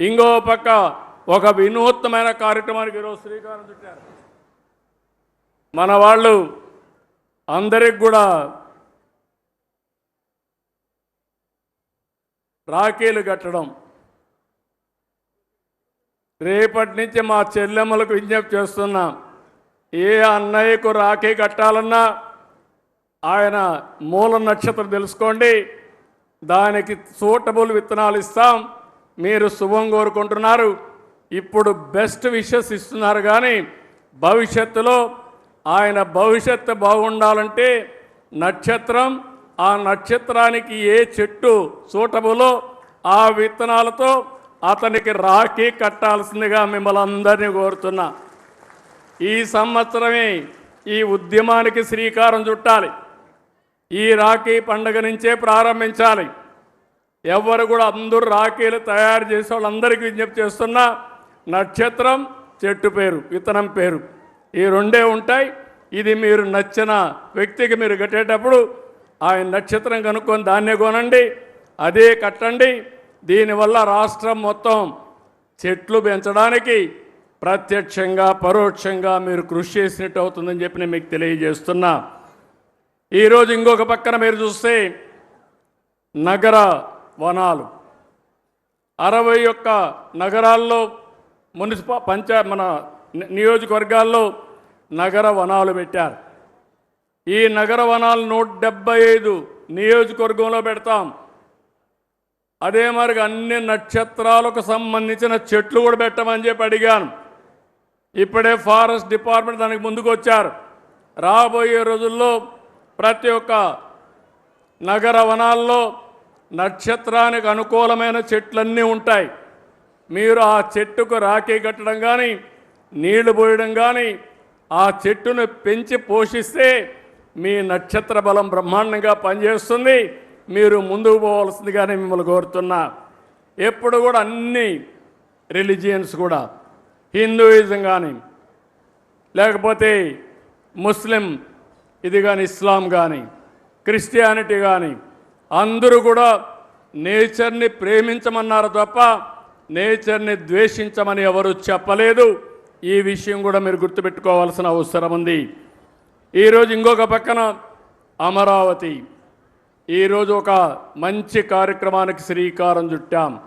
ఇంకో పక్క ఒక వినూత్నమైన కార్యక్రమానికి ఈరోజు శ్రీకారం చుట్టారు. మన వాళ్ళు అందరికి కూడా రాఖీలు కట్టడం. రేపటి నుంచి మా చెల్లెమ్మలకు విజ్ఞప్తి చేస్తున్నాం ఏ అన్నయ్యకు రాఖీ కట్టాలన్నా ఆయన మూల నక్షత్రం తెలుసుకోండి. దానికి సూటబుల్ విత్తనాలు ఇస్తాం. మీరు శుభం కోరుకుంటున్నారు. ఇప్పుడు బెస్ట్ విషెస్ ఇస్తున్నారు కానీ భవిష్యత్తులో ఆయన భవిష్యత్తు బాగుండాలంటే నక్షత్రం ఆ నక్షత్రానికి ఏ చెట్టు సూటబులో ఆ విత్తనాలతో అతనికి రాఖీ కట్టాల్సిందిగా మిమ్మల్ని అందరినీ కోరుతున్నా. ఈ సంవత్సరమే ఈ ఉద్యమానికి శ్రీకారం చుట్టాలి. ఈ రాఖీ పండుగ నుంచే ప్రారంభించాలి. ఎవరు కూడా అందరూ రాఖీలు తయారు చేసే వాళ్ళందరికీ విజ్ఞప్తి చేస్తున్నా నక్షత్రం చెట్టు పేరు విత్తనం పేరు. ఈ రెండే ఉంటాయి. ఇది మీరు నచ్చిన వ్యక్తికి మీరు కట్టేటప్పుడు ఆయన నక్షత్రం కనుక్కొని దాన్నే కొనండి అదే కట్టండి. దీనివల్ల రాష్ట్రం మొత్తం చెట్లు పెంచడానికి ప్రత్యక్షంగా పరోక్షంగా మీరు కృషి చేసినట్టు అవుతుందని చెప్పి నేను మీకు తెలియజేస్తున్నా. ఈరోజు ఇంకొక పక్కన మీరు చూస్తే నగర వనాలు. అరవై ఒక్క నగరాల్లో మున్సిపల్ పంచా మన నియోజకవర్గాల్లో నగర వనాలు పెట్టారు. ఈ నగర వనాలు నూట డెబ్బై ఐదు నియోజకవర్గంలో పెడతాం. అదే మరి అన్ని నక్షత్రాలకు సంబంధించిన చెట్లు కూడా పెట్టమని చెప్పి అడిగాను. ఇప్పుడే ఫారెస్ట్ డిపార్ట్మెంట్ దానికి ముందుకు వచ్చారు రాబోయే రోజుల్లో ప్రతి ఒక్క నగర వనాల్లో నక్షత్రానికి అనుకూలమైన చెట్లన్నీ ఉంటాయి. మీరు ఆ చెట్టుకు రాఖీ కట్టడం కానీ నీళ్ళు పోయడం కానీ ఆ చెట్టును పెంచి పోషిస్తే మీ నక్షత్ర బలం బ్రహ్మాండంగా పనిచేస్తుంది. మీరు ముందుకు పోవాల్సిందిగానే మిమ్మల్ని కోరుతున్నా. ఎప్పుడు కూడా అన్ని రిలీజియన్స్ కూడా హిందూయిజం కానీ లేకపోతే ముస్లిం ఇది కానీ ఇస్లాం కానీ క్రిస్టియానిటీ కానీ అందరూ కూడా నేచర్ని ప్రేమించమన్నారు తప్ప నేచర్ని ద్వేషించమని ఎవరు చెప్పలేదు. ఈ విషయం కూడా మీరు గుర్తుపెట్టుకోవాల్సిన అవసరం ఉంది. ఈరోజు ఇంకొక పక్కన అమరావతి. ఈరోజు ఒక మంచి కార్యక్రమానికి శ్రీకారం చుట్టాం.